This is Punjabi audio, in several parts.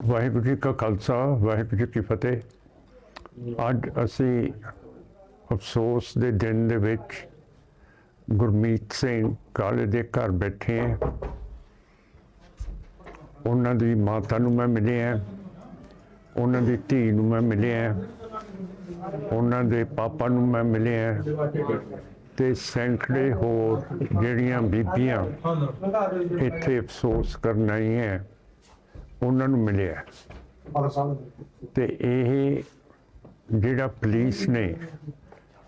ਵਾਹਿਗੁਰੂ ਜੀ ਕਾ ਖਾਲਸਾ, ਵਾਹਿਗੁਰੂ ਜੀ ਕੀ ਫਤਿਹ। ਅੱਜ ਅਸੀਂ ਅਫਸੋਸ ਦੇ ਦਿਨ ਦੇ ਵਿੱਚ ਗੁਰਮੀਤ ਸਿੰਘ ਕਾਲੇ ਦੇ ਘਰ ਬੈਠੇ ਹਾਂ। ਉਹਨਾਂ ਦੀ ਮਾਤਾ ਨੂੰ ਮੈਂ ਮਿਲਿਆ ਉਹਨਾਂ ਦੀ ਧੀ ਨੂੰ ਮੈਂ ਮਿਲਿਆ ਉਹਨਾਂ ਦੇ ਪਾਪਾ ਨੂੰ ਮੈਂ ਮਿਲਿਆ ਤੇ ਸੈਂਕੜੇ ਹੋਰ ਜਿਹੜੀਆਂ ਬੀਬੀਆਂ ਇੱਥੇ ਅਫਸੋਸ ਕਰਨ ਆਈਆਂ। ਉਹਨਾਂ ਨੂੰ ਮਿਲਿਆ। ਤੇ ਇਹ ਜਿਹੜਾ ਪੁਲਿਸ ਨੇ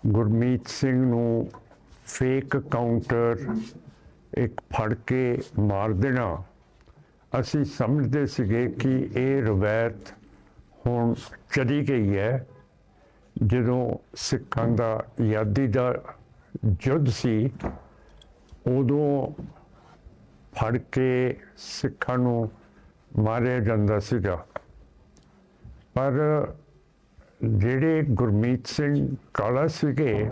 ਗੁਰਮੀਤ ਸਿੰਘ ਨੂੰ ਫੇਕ ਕਾਊਂਟਰ ਇੱਕ ਫੜ ਕੇ ਮਾਰ ਦੇਣਾ, ਅਸੀਂ ਸਮਝਦੇ ਸੀਗੇ ਕਿ ਇਹ ਰਵਾਇਤ ਹੁਣ ਚਲੀ ਗਈ ਹੈ। ਜਦੋਂ ਸਿੱਖਾਂ ਦਾ ਯਾਦੀ ਦਾ ਯੁੱਧ ਸੀ, ਉਦੋਂ ਫੜ ਕੇ ਸਿੱਖਾਂ ਨੂੰ ਮਾਰਿਆ ਜਾਂਦਾ ਸੀਗਾ। ਪਰ ਜਿਹੜੇ ਗੁਰਮੀਤ ਸਿੰਘ ਕਾਲਾ ਸੀਗੇ,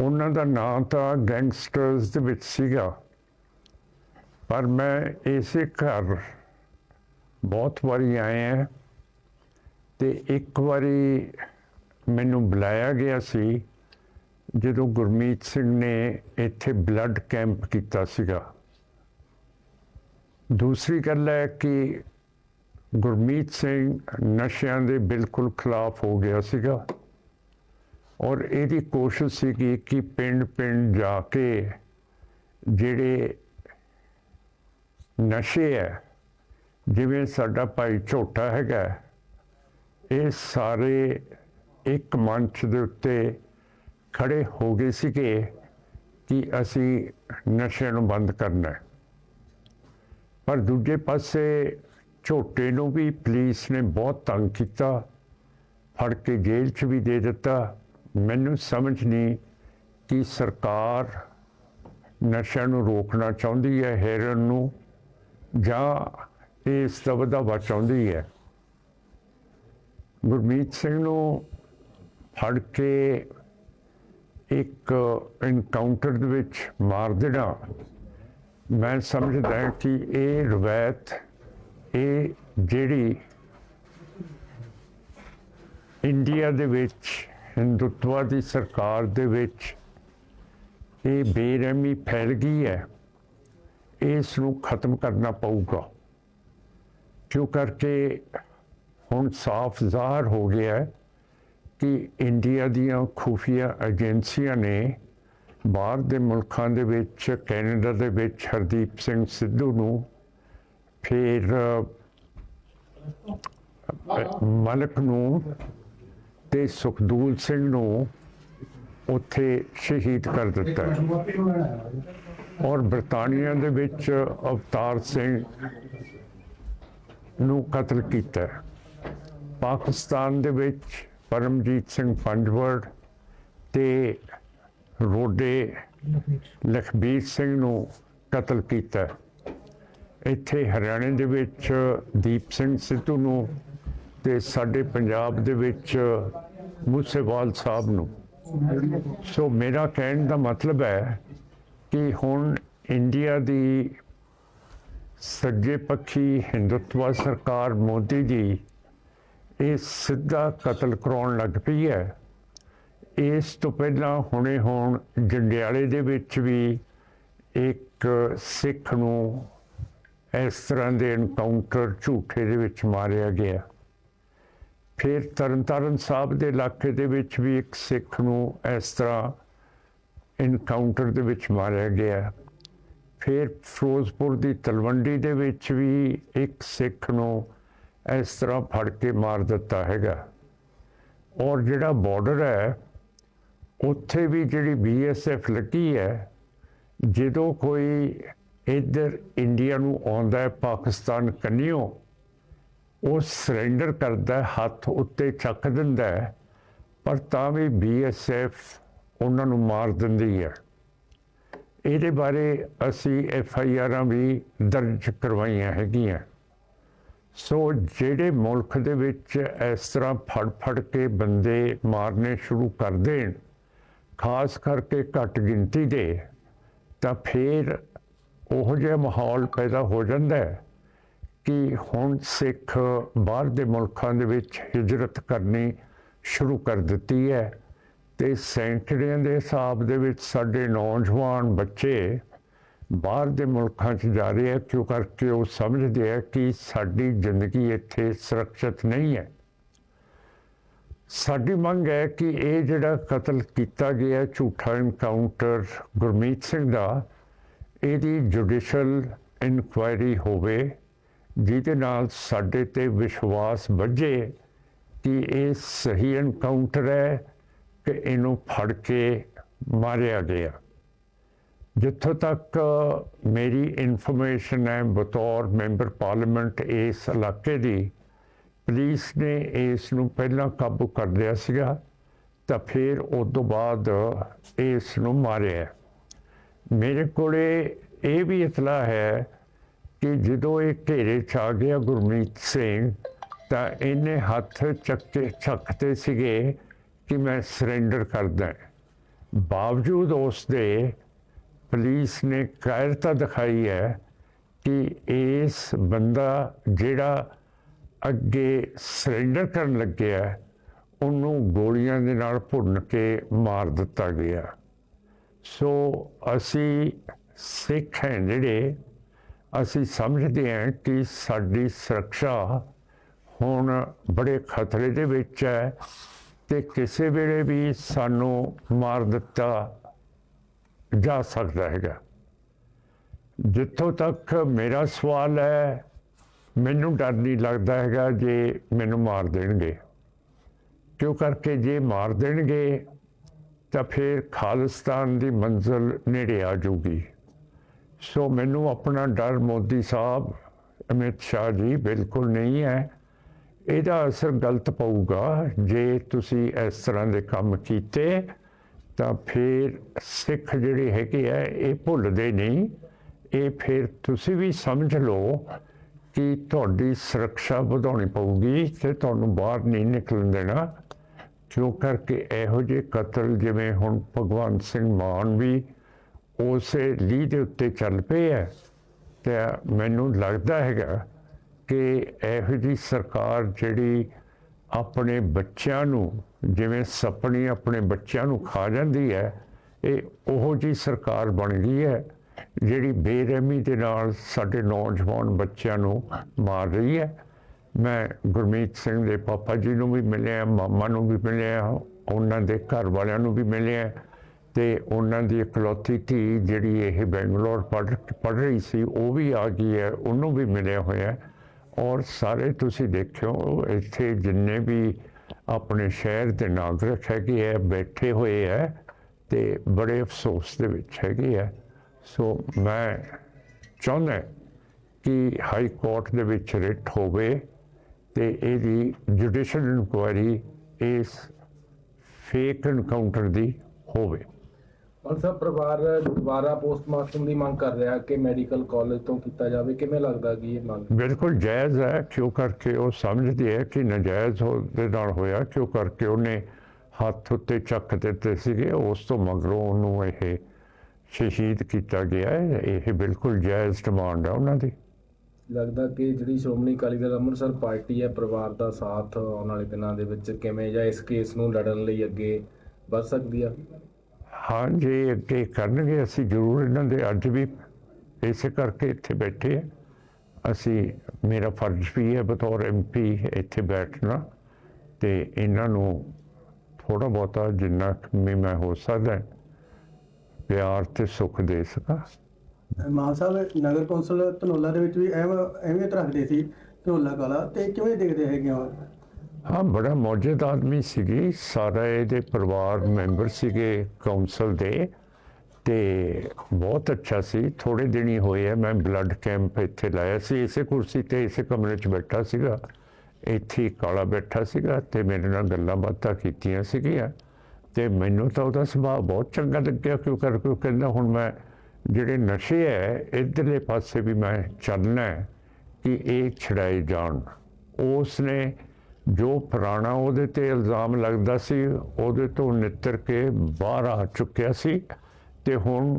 ਉਹਨਾਂ ਦਾ ਨਾਂ ਤਾਂ ਗੈਂਗਸਟਰਸ ਦੇ ਵਿੱਚ ਸੀਗਾ। ਪਰ ਮੈਂ ਇਸੇ ਘਰ ਬਹੁਤ ਵਾਰੀ ਆਇਆ ਹਾਂ ਤੇ ਇੱਕ ਵਾਰੀ ਮੈਨੂੰ ਬੁਲਾਇਆ ਗਿਆ ਸੀ, ਜਦੋਂ ਗੁਰਮੀਤ ਸਿੰਘ ਨੇ ਇੱਥੇ ਬਲੱਡ ਕੈਂਪ ਕੀਤਾ ਸੀਗਾ। ਦੂਸਰੀ ਗੱਲ ਹੈ ਕਿ ਗੁਰਮੀਤ ਸਿੰਘ ਨਸ਼ਿਆਂ ਦੇ ਬਿਲਕੁਲ ਖਿਲਾਫ ਹੋ ਗਿਆ ਸੀਗਾ ਔਰ ਇਹਦੀ ਕੋਸ਼ਿਸ਼ ਸੀਗੀ ਕਿ ਪਿੰਡ ਪਿੰਡ ਜਾ ਕੇ ਜਿਹੜੇ ਨਸ਼ੇ ਹੈ, ਜਿਵੇਂ ਸਾਡਾ ਭਾਈ ਝੋਟਾ ਹੈਗਾ, ਇਹ ਸਾਰੇ ਇੱਕ ਮੰਚ ਦੇ ਉੱਤੇ ਖੜੇ ਹੋ ਗਏ ਸੀਗੇ ਕਿ ਅਸੀਂ ਨਸ਼ੇ ਨੂੰ ਬੰਦ ਕਰਨਾ ਹੈ। ਪਰ ਦੂਜੇ ਪਾਸੇ ਝੋਟੇ ਨੂੰ ਵੀ ਪੁਲਿਸ ਨੇ ਬਹੁਤ ਤੰਗ ਕੀਤਾ। ਫੜ ਕੇ ਜੇਲ੍ਹ 'ਚ ਵੀ ਦੇ ਦਿੱਤਾ। ਮੈਨੂੰ ਸਮਝ ਨਹੀਂ ਕਿ ਸਰਕਾਰ ਨਸ਼ਿਆਂ ਨੂੰ ਰੋਕਣਾ ਚਾਹੁੰਦੀ ਹੈ, ਹੈਰਨ ਨੂੰ, ਜਾਂ ਇਸ ਦਾ ਵਧਾਵਾ ਚਾਹੁੰਦੀ ਹੈ। ਗੁਰਮੀਤ ਸਿੰਘ ਨੂੰ ਫੜ ਕੇ ਇੱਕ ਇਨਕਾਊਂਟਰ ਦੇ ਵਿੱਚ ਮਾਰ ਦੇਣਾ। ਮੈਂ ਸਮਝਦਾ ਕਿ ਇਹ ਰਵਾਇਤ, ਇਹ ਜਿਹੜੀ ਇੰਡੀਆ ਦੇ ਵਿੱਚ, ਹਿੰਦੂਤਵਾ ਦੀ ਸਰਕਾਰ ਦੇ ਵਿੱਚ ਇਹ ਬੇਰਹਿਮੀ ਫੈਲ ਗਈ ਹੈ, ਇਸ ਨੂੰ ਖਤਮ ਕਰਨਾ ਪਊਗਾ। ਕਿਉਂ ਕਰਕੇ ਹੁਣ ਸਾਫ਼ ਜ਼ਾਹਰ ਹੋ ਗਿਆ ਹੈ ਕਿ ਇੰਡੀਆ ਦੀਆਂ ਖੁਫੀਆ ਏਜੰਸੀਆਂ ਨੇ ਬਾਹਰ ਦੇ ਮੁਲਕਾਂ ਦੇ ਵਿੱਚ ਕੈਨੇਡਾ ਦੇ ਵਿੱਚ ਹਰਦੀਪ ਸਿੰਘ ਸਿੱਧੂ ਨੂੰ ਫਿਰ ਅਹ, ਮਲਕ ਨੂੰ ਤੇ ਸੁਖਦੂਲ ਸਿੰਘ ਨੂੰ ਉੱਥੇ ਸ਼ਹੀਦ ਕਰ ਦਿੱਤਾ ਔਰ ਬ੍ਰਿਟਾਨੀਆ ਦੇ ਵਿੱਚ ਅਵਤਾਰ ਸਿੰਘ ਨੂੰ ਕਤਲ ਕੀਤਾ ਪਾਕਿਸਤਾਨ ਦੇ ਵਿੱਚ ਪਰਮਜੀਤ ਸਿੰਘ ਪੰਜਵੜ ਤੇ ਰੋਡੇ ਲਖਬੀਰ ਸਿੰਘ ਨੂੰ ਕਤਲ ਕੀਤਾ। ਇੱਥੇ ਹਰਿਆਣੇ ਦੇ ਵਿੱਚ ਦੀਪ ਸਿੰਘ ਸਿੱਧੂ ਨੂੰ ਤੇ ਸਾਡੇ ਪੰਜਾਬ ਦੇ ਵਿੱਚ ਮੂਸੇਵਾਲ ਸਾਹਿਬ ਨੂੰ। ਸੋ ਮੇਰਾ ਕਹਿਣ ਦਾ ਮਤਲਬ ਹੈ ਕਿ ਹੁਣ ਇੰਡੀਆ ਦੀ ਸੱਜੇ ਪੱਖੀ ਹਿੰਦੁਤਵਾ ਸਰਕਾਰ ਮੋਦੀ ਜੀ ਇਹ ਸਿੱਧਾ ਕਤਲ ਕਰਾਉਣ ਲੱਗ ਪਈ ਹੈ। ਇਸ ਤੋਂ ਪਹਿਲਾਂ ਹੁਣੇ ਹੁਣ ਜੰਡਿਆਲੇ ਦੇ ਵਿੱਚ ਵੀ ਇੱਕ ਸਿੱਖ ਨੂੰ ਇਸ ਤਰ੍ਹਾਂ ਦੇ ਐਨਕਾਊਂਟਰ ਝੂਠੇ ਦੇ ਵਿੱਚ ਮਾਰਿਆ ਗਿਆ। ਫਿਰ ਤਰਨਤਾਰਨ ਸਾਹਿਬ ਦੇ ਇਲਾਕੇ ਦੇ ਵਿੱਚ ਵੀ ਇੱਕ ਸਿੱਖ ਨੂੰ ਇਸ ਤਰ੍ਹਾਂ ਇਨਕਾਊਂਟਰ ਦੇ ਵਿੱਚ ਮਾਰਿਆ ਗਿਆ। ਫਿਰ ਫਿਰੋਜ਼ਪੁਰ ਦੀ ਤਲਵੰਡੀ ਦੇ ਵਿੱਚ ਵੀ ਇੱਕ ਸਿੱਖ ਨੂੰ ਇਸ ਤਰ੍ਹਾਂ ਫੜ ਕੇ ਮਾਰ ਦਿੱਤਾ ਹੈਗਾ। ਔਰ ਜਿਹੜਾ ਬਾਰਡਰ ਹੈ ਉੱਥੇ ਵੀ ਜਿਹੜੀ ਬੀਐਸਐਫ ਲੱਗੀ ਹੈ ਜਦੋਂ ਕੋਈ ਇੱਧਰ ਇੰਡੀਆ ਨੂੰ ਆਉਂਦਾ ਹੈ ਪਾਕਿਸਤਾਨ ਕੰਨਿਓ ਉਹ ਸਰੈਂਡਰ ਕਰਦਾ ਹੱਥ ਉੱਤੇ ਚੱਕ ਦਿੰਦਾ ਹੈ, ਪਰ ਤਾਂ ਵੀ ਬੀਐਸਐਫ ਉਹਨਾਂ ਨੂੰ ਮਾਰ ਦਿੰਦੀ ਹੈ। ਇਹਦੇ ਬਾਰੇ ਅਸੀਂ ਐਫ ਆਈ ਆਰਾਂ ਵੀ ਦਰਜ ਕਰਵਾਈਆਂ ਹੈਗੀਆਂ। ਸੋ ਜਿਹੜੇ ਮੁਲਕ ਦੇ ਵਿੱਚ ਇਸ ਤਰ੍ਹਾਂ ਫੜ ਫੜ ਕੇ ਬੰਦੇ ਮਾਰਨੇ ਸ਼ੁਰੂ ਕਰ ਦੇਣ ਖਾਸ ਕਰਕੇ ਘੱਟ ਗਿਣਤੀ ਦੇ, ਤਾਂ ਫਿਰ ਉਹ ਜਿਹਾ ਮਾਹੌਲ ਪੈਦਾ ਹੋ ਜਾਂਦਾ ਹੈ ਕਿ ਹੁਣ ਸਿੱਖ ਬਾਹਰ ਦੇ ਮੁਲਕਾਂ ਦੇ ਵਿੱਚ ਹਿਜਰਤ ਕਰਨੀ ਸ਼ੁਰੂ ਕਰ ਦਿੱਤੀ ਹੈ ਤੇ ਸੈਂਕੜਿਆਂ ਦੇ ਹਿਸਾਬ ਦੇ ਵਿੱਚ ਸਾਡੇ ਨੌਜਵਾਨ ਬੱਚੇ ਬਾਹਰ ਦੇ ਮੁਲਕਾਂ 'ਚ ਜਾ ਰਹੇ ਆ ਕਿਉਂ ਕਰਕੇ ਉਹ ਸਮਝਦੇ ਆ ਕਿ ਸਾਡੀ ਜ਼ਿੰਦਗੀ ਇੱਥੇ ਸੁਰੱਖਿਅਤ ਨਹੀਂ ਹੈ। ਸਾਡੀ ਮੰਗ ਹੈ ਕਿ ਇਹ ਜਿਹੜਾ ਕਤਲ ਕੀਤਾ ਗਿਆ ਝੂਠਾ ਇਨਕਾਊਂਟਰ ਗੁਰਮੀਤ ਸਿੰਘ ਦਾ, ਇਹਦੀ ਜੁਡੀਸ਼ਲ ਇਨਕੁਆਇਰੀ ਹੋਵੇ, ਜਿਹਦੇ ਨਾਲ ਸਾਡੇ ਤੇ ਵਿਸ਼ਵਾਸ ਵੱਜੇ ਕਿ ਇਹ ਸਹੀ ਇਨਕਾਊਂਟਰ ਹੈ ਕਿ ਇਹਨੂੰ ਫੜ ਕੇ ਮਾਰਿਆ ਗਿਆ। ਜਿੱਥੋਂ ਤੱਕ ਮੇਰੀ ਇਨਫੋਰਮੇਸ਼ਨ ਹੈ, ਬਤੌਰ ਮੈਂਬਰ ਪਾਰਲੀਮੈਂਟ ਇਸ ਇਲਾਕੇ ਦੀ ਪੁਲਿਸ ਨੇ ਇਸ ਨੂੰ ਪਹਿਲਾਂ ਕਾਬੂ ਕਰ ਲਿਆ ਸੀਗਾ, ਤਾਂ ਫਿਰ ਉਸ ਤੋਂ ਬਾਅਦ ਇਸ ਨੂੰ ਮਾਰਿਆ। ਮੇਰੇ ਕੋਲੇ ਇਹ ਵੀ ਇਤਲਾ ਹੈ ਕਿ ਜਦੋਂ ਇਹ ਘੇਰੇ ਚ ਆ ਗਿਆ ਗੁਰਮੀਤ ਸਿੰਘ, ਤਾਂ ਇਹਨੇ ਹੱਥ ਚੱਕੇ ਛੱਕਤੇ ਸੀਗੇ ਕਿ ਮੈਂ ਸਰੈਂਡਰ ਕਰਦਾ ਬਾਵਜੂਦ ਉਸ ਦੇ ਪੁਲਿਸ ਨੇ ਕਾਇਰਤਾ ਦਿਖਾਈ ਹੈ ਕਿ ਇਸ ਬੰਦਾ ਜਿਹੜਾ ਅੱਗੇ ਸਰੈਂਡਰ ਕਰਨ ਲੱਗਿਆ ਉਹਨੂੰ ਗੋਲੀਆਂ ਦੇ ਨਾਲ ਭੁੰਨ ਕੇ ਮਾਰ ਦਿੱਤਾ ਗਿਆ। ਸੋ ਅਸੀਂ ਸਿੱਖ ਹੈ ਜਿਹੜੇ, ਅਸੀਂ ਸਮਝਦੇ ਹਾਂ ਕਿ ਸਾਡੀ ਸੁਰੱਖਿਆ ਹੁਣ ਬੜੇ ਖਤਰੇ ਦੇ ਵਿੱਚ ਹੈ ਤੇ ਕਿਸੇ ਵੇਲੇ ਵੀ ਸਾਨੂੰ ਮਾਰ ਦਿੱਤਾ ਜਾ ਸਕਦਾ ਹੈਗਾ। ਜਿੱਥੋਂ ਤੱਕ ਮੇਰਾ ਸਵਾਲ ਹੈ ਮੈਨੂੰ ਡਰ ਨਹੀਂ ਲੱਗਦਾ ਹੈਗਾ ਜੇ ਮੈਨੂੰ ਮਾਰ ਦੇਣਗੇ। ਕਿਉਂ ਕਰਕੇ ਜੇ ਮਾਰ ਦੇਣਗੇ, ਤਾਂ ਫਿਰ ਖਾਲਿਸਤਾਨ ਦੀ ਮੰਜ਼ਲ ਨੇੜੇ ਆ ਜੂਗੀ ਸੋ ਮੈਨੂੰ ਆਪਣਾ ਡਰ ਮੋਦੀ ਸਾਹਿਬ, ਅਮਿਤ ਸ਼ਾਹ ਜੀ ਬਿਲਕੁਲ ਨਹੀਂ ਹੈ। ਇਹਦਾ ਅਸਰ ਗਲਤ ਪਊਗਾ। ਜੇ ਤੁਸੀਂ ਇਸ ਤਰ੍ਹਾਂ ਦੇ ਕੰਮ ਕੀਤੇ, ਤਾਂ ਫਿਰ ਸਿੱਖ ਜਿਹੜੇ ਹੈਗੇ ਆ, ਇਹ ਭੁੱਲਦੇ ਨਹੀਂ। ਇਹ ਫਿਰ ਤੁਸੀਂ ਵੀ ਸਮਝ ਲਓ ਕਿ ਤੁਹਾਡੀ ਸੁਰੱਖਿਆ ਵਧਾਉਣੀ ਪਊਗੀ ਤੇ ਤੁਹਾਨੂੰ ਬਾਹਰ ਨਹੀਂ ਨਿਕਲਣ ਦੇਣਾ। ਕਿਉਂ ਕਰਕੇ ਇਹੋ ਜਿਹੇ ਕਤਲ ਜਿਵੇਂ ਹੁਣ ਭਗਵੰਤ ਸਿੰਘ ਮਾਨ ਵੀ ਉਸੇ ਲੀਹ ਦੇ ਉੱਤੇ ਚੱਲ ਪਏ ਹੈ ਤੇ ਮੈਨੂੰ ਲੱਗਦਾ ਹੈਗਾ ਕਿ ਇਹੋ ਜਿਹੀ ਸਰਕਾਰ ਜਿਹੜੀ ਆਪਣੇ ਬੱਚਿਆਂ ਨੂੰ, ਜਿਵੇਂ ਸਪਣੀ ਆਪਣੇ ਬੱਚਿਆਂ ਨੂੰ ਖਾ ਜਾਂਦੀ ਹੈ, ਇਹ ਉਹੋ ਜਿਹੀ ਸਰਕਾਰ ਬਣ ਗਈ ਹੈ। ਜਿਹੜੀ ਬੇਰਹਿਮੀ ਦੇ ਨਾਲ ਸਾਡੇ ਨੌਜਵਾਨ ਬੱਚਿਆਂ ਨੂੰ ਮਾਰ ਰਹੀ ਹੈ, ਮੈਂ ਗੁਰਮੀਤ ਸਿੰਘ ਦੇ ਪਾਪਾ ਜੀ ਨੂੰ ਵੀ ਮਿਲਿਆ, ਮਾਮਾ ਨੂੰ ਵੀ ਮਿਲਿਆ, ਉਹਨਾਂ ਦੇ ਘਰ ਵਾਲਿਆਂ ਨੂੰ ਵੀ ਮਿਲਿਆ ਤੇ ਉਹਨਾਂ ਦੀ ਇਕਲੌਤੀ ਧੀ ਜਿਹੜੀ ਇਹ ਬੈਂਗਲੌਰ ਪੜ੍ਹ ਪੜ੍ਹ ਰਹੀ ਸੀ, ਉਹ ਵੀ ਆ ਗਈ ਹੈ, ਉਹਨੂੰ ਵੀ ਮਿਲਿਆ ਹੋਇਆ ਔਰ ਸਾਰੇ ਤੁਸੀਂ ਦੇਖਿਓ, ਇੱਥੇ ਜਿੰਨੇ ਵੀ ਆਪਣੇ ਸ਼ਹਿਰ ਦੇ ਨਾਗਰਿਕ ਹੈਗੇ ਹੈ, ਬੈਠੇ ਹੋਏ ਹੈ ਤੇ ਬੜੇ ਅਫਸੋਸ ਦੇ ਵਿੱਚ ਹੈਗੇ ਹੈ। ਸੋ ਮੈਂ ਚਾਹੁੰਦਾ ਕਿ ਹਾਈ ਕੋਰਟ ਦੇ ਵਿੱਚ ਰਿਟ ਹੋਵੇ ਤੇ ਇਹਦੀ ਜੁਡੀਸ਼ੀਅਲ ਇਨਕੁਆਇਰੀ ਇਸ ਫੇਕ ਐਨਕਾਊਂਟਰ ਦੀ ਹੋਵੇ। ਸਾਹਿਬ ਪਰਿਵਾਰ ਦੁਬਾਰਾ ਪੋਸਟਮਾਰਟਮ ਦੀ ਮੰਗ ਕਰ ਰਿਹਾ ਕਿ ਮੈਡੀਕਲ ਕਾਲਜ ਤੋਂ ਕੀਤਾ ਜਾਵੇ। ਕਿਵੇਂ ਲੱਗਦਾ ਕਿ ਇਹ ਮੰਗ? ਬਿਲਕੁਲ ਜਾਇਜ਼ ਹੈ ਕਿਉਂ ਕਰਕੇ ਉਹ ਸਮਝਦੀ ਹੈ ਕਿ ਨਜਾਇਜ਼ ਉਹਦੇ ਨਾਲ ਹੋਇਆ ਕਿਉਂ ਕਰਕੇ ਉਹਨੇ ਹੱਥ ਉੱਤੇ ਚੱਕ ਦਿੱਤੇ ਸੀਗੇ ਉਸ ਤੋਂ ਮਗਰੋਂ ਉਹਨੂੰ ਇਹ ਸ਼ਹੀਦ ਕੀਤਾ ਗਿਆ ਹੈ ਇਹ ਬਿਲਕੁਲ ਜਾਇਜ਼ ਡਿਮਾਂਡ ਹੈ ਉਹਨਾਂ ਦੀ। ਲੱਗਦਾ ਕਿ ਜਿਹੜੀ ਸ਼੍ਰੋਮਣੀ ਅਕਾਲੀ ਦਲ ਅੰਮ੍ਰਿਤਸਰ ਪਾਰਟੀ ਹੈ ਪਰਿਵਾਰ ਦਾ ਸਾਥ ਆਉਣ ਵਾਲੇ ਦਿਨਾਂ ਦੇ ਵਿੱਚ ਕਿਵੇਂ ਜਾਂ ਇਸ ਕੇਸ ਨੂੰ ਲੜਨ ਲਈ ਅੱਗੇ ਵੱਧ ਸਕਦੀ ਆ? ਹਾਂ ਜੇ ਅੱਗੇ ਕਰਨਗੇ ਅਸੀਂ ਜ਼ਰੂਰ ਇਹਨਾਂ ਦੇ ਅੱਜ ਵੀ ਇਸੇ ਕਰਕੇ ਇੱਥੇ ਬੈਠੇ ਆ। ਅਸੀਂ ਮੇਰਾ ਫਰਜ਼ ਵੀ ਹੈ ਬਤੌਰ ਐਮਪੀ ਇੱਥੇ ਬੈਠਣਾ ਤੇ ਇਹਨਾਂ ਨੂੰ ਥੋੜਾ ਬਹੁਤਾ ਜਿੰਨਾ ਮੈਂ ਹੋ ਸਕਦਾ ਹੈ, ਪਿਆਰ ਤੇ ਸੁੱਖ ਦੇ ਸਕਾਂ। ਮਾਨ ਸਾਹਿਬ ਨਗਰ ਕੌਂਸਲ ਧਨੌਲਾ ਦੇ ਵਿੱਚ ਵੀ ਅਹਿਮ ਅਹਿਮੀਅਤ ਰੱਖਦੇ ਸੀ ਧਨੌਲਾ ਕਾਲਾ ਤੇ ਕਿਵੇਂ ਦੇਖਦੇ ਹੈਗੇ ਹੋ? ਹਾਂ ਬੜਾ ਮੌਜੂਦ ਆਦਮੀ ਸੀਗੀ। ਸਾਰਾ ਇਹਦੇ ਪਰਿਵਾਰ ਮੈਂਬਰ ਸੀਗੇ ਕਾਉਂਸਲ ਦੇ ਤੇ ਬਹੁਤ ਅੱਛਾ ਸੀ। ਥੋੜੇ ਦਿਨ ਹੀ ਹੋਏ ਆ ਮੈਂ ਬਲੱਡ ਕੈਂਪ ਇੱਥੇ ਲਾਇਆ ਸੀ ਇਸੇ ਕੁਰਸੀ ਤੇ ਇਸੇ ਕਮਰੇ 'ਚ ਬੈਠਾ ਸੀਗਾ। ਇੱਥੇ ਕਾਲਾ ਬੈਠਾ ਸੀਗਾ ਤੇ ਮੇਰੇ ਨਾਲ ਗੱਲਾਂ ਬਾਤਾਂ ਕੀਤੀਆਂ ਸੀਗੀਆਂ। ਤੇ ਮੈਨੂੰ ਤਾਂ ਉਹਦਾ ਸੁਭਾਅ ਬਹੁਤ ਚੰਗਾ ਲੱਗਿਆ ਕਿਉਂ ਕਰ ਕਿਉਂ ਕਹਿੰਦਾ, ਹੁਣ ਮੈਂ ਜਿਹੜੇ ਨਸ਼ੇ ਹੈ ਇਧਰਲੇ ਪਾਸੇ ਵੀ ਮੈਂ ਚੱਲਣਾ ਕਿ ਇਹ ਛੜਾਏ ਜਾਣ। ਉਸ ਨੇ ਜੋ ਪੁਰਾਣਾ ਉਹਦੇ ਤੇ ਇਲਜ਼ਾਮ ਲੱਗਦਾ ਸੀ, ਉਹਦੇ ਤੋਂ ਨਿੱਤਰ ਕੇ ਬਾਹਰ ਆ ਚੁੱਕਿਆ ਸੀ ਤੇ ਹੁਣ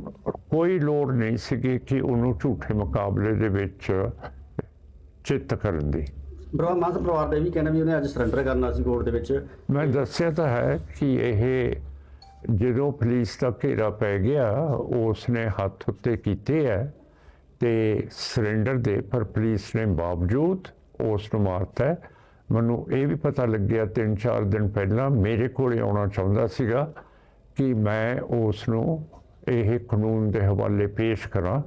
ਕੋਈ ਲੋੜ ਨਹੀਂ ਸੀਗੀ ਕਿ ਉਹਨੂੰ ਝੂਠੇ ਮੁਕਾਬਲੇ ਦੇ ਵਿੱਚ ਚਿੱਤ ਕਰਨ ਦੀ। ਬਰਵਾ ਮਾਸ ਪਰਿਵਾਰ ਦਾ ਵੀ ਕਹਿਣਾ ਵੀ ਉਹਨੇ ਅੱਜ ਸਰੈਂਡਰ ਕਰਨਾ ਸੀ ਕੋਰਟ ਦੇ ਵਿੱਚ। ਮੈਂ ਦੱਸਿਆ ਤਾਂ ਹੈ ਕਿ ਇਹ ਜਦੋਂ ਪੁਲਿਸ ਦਾ ਘੇਰਾ ਪੈ ਗਿਆ ਉਸ ਨੇ ਹੱਥ ਉੱਤੇ ਕੀਤੇ ਹੈ ਤੇ ਸਰੈਂਡਰ ਦੇ, ਪਰ ਪੁਲਿਸ ਨੇ ਬਾਵਜੂਦ ਉਸ ਨੂੰ ਮਾਰਤਾ। ਮੈਨੂੰ ਇਹ ਵੀ ਪਤਾ ਲੱਗਿਆ ਤਿੰਨ ਚਾਰ ਦਿਨ ਪਹਿਲਾਂ ਮੇਰੇ ਕੋਲੇ ਆਉਣਾ ਚਾਹੁੰਦਾ ਸੀਗਾ ਕਿ ਮੈਂ ਉਸ ਨੂੰ ਇਹ ਕਾਨੂੰਨ ਦੇ ਹਵਾਲੇ ਪੇਸ਼ ਕਰਾਂ,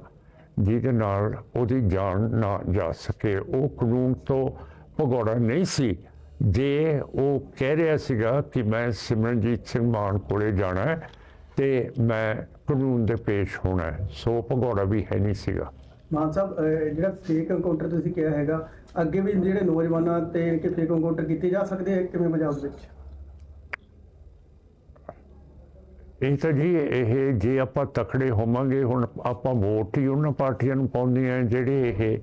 ਜਿਹਦੇ ਨਾਲ ਉਹਦੀ ਜਾਨ ਨਾ ਜਾ ਸਕੇ। ਉਹ ਕਾਨੂੰਨ ਤੋਂ ਭਗੌੜਾ ਨਹੀਂ ਸੀ। ਜੇ ਉਹ ਕਹਿ ਰਿਹਾ ਸੀਗਾ ਕਿ ਮੈਂ ਸਿਮਰਨਜੀਤ ਸਿੰਘ ਮਾਨ ਕੋਲੇ ਜਾਣਾ ਹੈ ਤੇ ਮੈਂ ਕਾਨੂੰਨ ਦੇ ਪੇਸ਼ ਹੋਣਾ ਹੈ ਸੋ ਭਗੌੜਾ ਵੀ ਹੈ ਨਹੀਂ ਸੀਗਾ। ਮਾਨ ਸਾਹਿਬ ਜਿਹੜਾ ਫੇਕ ਐਨਕਾਊਂਟਰ ਤੁਸੀਂ ਕਿਹਾ ਹੈਗਾ ਅੱਗੇ ਵੀ ਜਿਹੜੇ ਨੌਜਵਾਨਾਂ ਤੇ ਕਿ ਫੇਕ ਐਨਕਾਊਂਟਰ ਕੀਤੇ ਜਾ ਸਕਦੇ ਆ ਕਿਵੇਂ ਪੰਜਾਬ ਵਿੱਚ? ਇਹ ਤਾਂ ਜੀ ਇਹ ਜੇ ਆਪਾਂ ਤਕੜੇ ਹੋਵਾਂਗੇ ਹੁਣ ਆਪਾਂ ਵੋਟ ਹੀ ਉਹਨਾਂ ਪਾਰਟੀਆਂ ਨੂੰ ਪਾਉਂਦੇ ਆ ਜਿਹੜੇ ਇਹ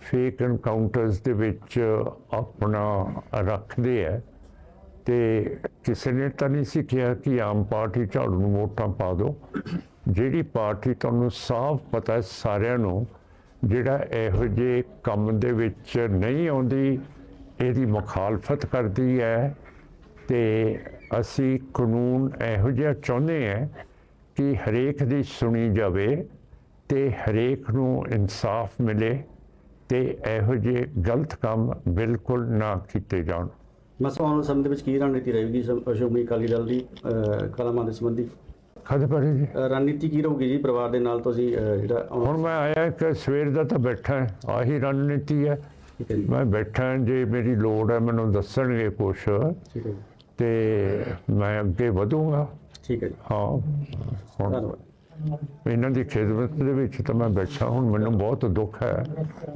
ਫੇਕ ਐਨਕਾਊਂਟਰਸ ਦੇ ਵਿੱਚ ਆਪਣਾ ਰੱਖਦੇ ਆ ਤੇ ਕਿਸੇ ਨੇ ਤਾਂ ਨਹੀਂ ਸੀ ਕਿਹਾ ਕਿ ਆਮ ਪਾਰਟੀ ਝਾੜੂ ਨੂੰ ਵੋਟਾਂ ਪਾ ਦਿਓ ਜਿਹੜੀ ਪਾਰਟੀ ਤੁਹਾਨੂੰ ਸਾਫ਼ ਪਤਾ ਹੈ ਸਾਰਿਆਂ ਨੂੰ, ਜਿਹੜਾ ਇਹੋ ਜਿਹੇ ਕੰਮ ਦੇ ਵਿੱਚ ਨਹੀਂ ਆਉਂਦੀ, ਇਹਦੀ ਮੁਖਾਲਫਤ ਕਰਦੀ ਹੈ ਤੇ ਅਸੀਂ ਕਾਨੂੰਨ ਇਹੋ ਜਿਹਾ ਚਾਹੁੰਦੇ ਹਾਂ ਕਿ ਹਰੇਕ ਦੀ ਸੁਣੀ ਜਾਵੇ ਤੇ ਹਰੇਕ ਨੂੰ ਇਨਸਾਫ ਮਿਲੇ। ਤੇ ਇਹੋ ਜਿਹੇ ਗਲਤ ਕੰਮ ਬਿਲਕੁਲ ਨਾ ਕੀਤੇ ਜਾਣ। ਮਸ ਆਉਣ ਸਮੇਂ ਦੇ ਵਿੱਚ ਕੀ ਰਣਨੀਤੀ ਰਹੇਗੀ? ਸ਼੍ਰੋਮਣੀ ਅਕਾਲੀ ਦਲ ਦੀ ਕਲਾਮਾਂ ਦੇ ਸੰਬੰਧੀ? ਖਦ ਪਰੇ ਜੀ? ਰਣਨੀਤੀ ਕੀ ਰਹੂਗੀ ਜੀ ਪਰਿਵਾਰ ਦੇ ਨਾਲ ਤੁਸੀਂ ਜਿਹੜਾ ਹੁਣ ਮੈਂ ਆਇਆ ਕਿ ਸਵੇਰ ਦਾ ਤਾਂ ਬੈਠਾ। ਆਹੀ ਰਣਨੀਤੀ ਹੈ। ਮੈਂ ਬੈਠਾ ਜੇ ਮੇਰੀ ਲੋੜ ਹੈ ਮੈਨੂੰ ਦੱਸਣਗੇ ਕੁਛ। ਤੇ ਮੈਂ ਅੱਗੇ ਵਧੂੰਗਾ। ਠੀਕ ਹੈ ਜੀ। ਹਾਂ ਹੁਣ ਧੰਨਵਾਦ। ਇਹਨਾਂ ਦੀ ਖਿਦਮਤ ਦੇ ਵਿੱਚ ਤਾਂ ਮੈਂ ਬੈਠਾ, ਹੁਣ ਮੈਨੂੰ ਬਹੁਤ ਦੁੱਖ ਹੈ।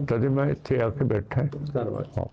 ਤਦੇ ਮੈਂ ਇੱਥੇ ਆ ਕੇ ਬੈਠਾ। ਧੰਨਵਾਦ।